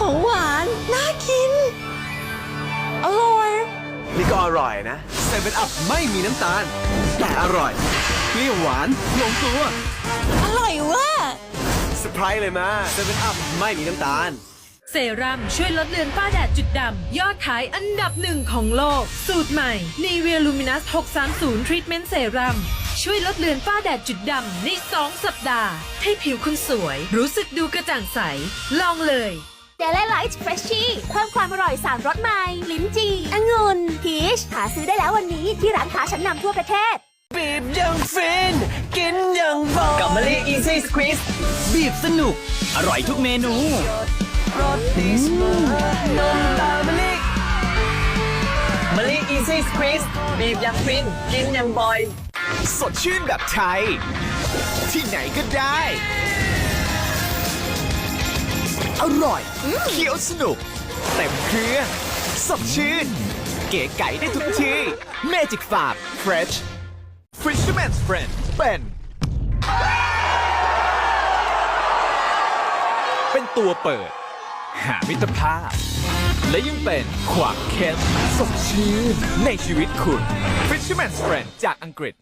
ของหวาน น่ากิน อร่อย นี่ก็อร่อยนะเซเว่นอัพไม่มีน้ำตาล แต่อร่อยเปรี้ยวหวานลงตัวอร่อยเว่ะเซอร์ไพรส์เลยมาเซเว่นอัพไม่มีน้ำตาล เซรั่มช่วยลดเลือนฝ้าแดดจุดดำ ยอดขายอันดับหนึ่งของโลก สูตรใหม่ Nivea Luminous 630 Treatment Serum ช่วยลดเลือนฝ้าแดดจุดดำใน 2 สัปดาห์ ให้ผิวคุณสวย รู้สึกดูกระจ่างใส ลองเลย เดลไลท์เฟรชชี่เพิ่มความอร่อยสามรสใหม่ ลิ้นจี่องุ่นพีชหาซื้อได้แล้ววันนี้ที่ร้านค้าชั้นนำทั่วประเทศ บีบยังฟิน กินยังบอกับมะลิอีซี่สควีสบีบสนุก อร่อยทุกเมนู รสดีเสมอนมตามะลิมะลิอีซี่สควีสบีบอย่างฟิน กินอย่างบ่อย สดชื่นแบบไทย ที่ไหนก็ได้อ ร่อยเคี้ยวสนุก เต็มเครื่องสดชื่น เก๋ไก่ได้ทุกที่ Magic Farm Fresh Fisherman's Friend เป็น เป็นตัวเปิด หามิตรภาพ และยังเป็นความเข้มสดชื่น ในชีวิตคุณ Fisherman's Friend จากอังกฤษ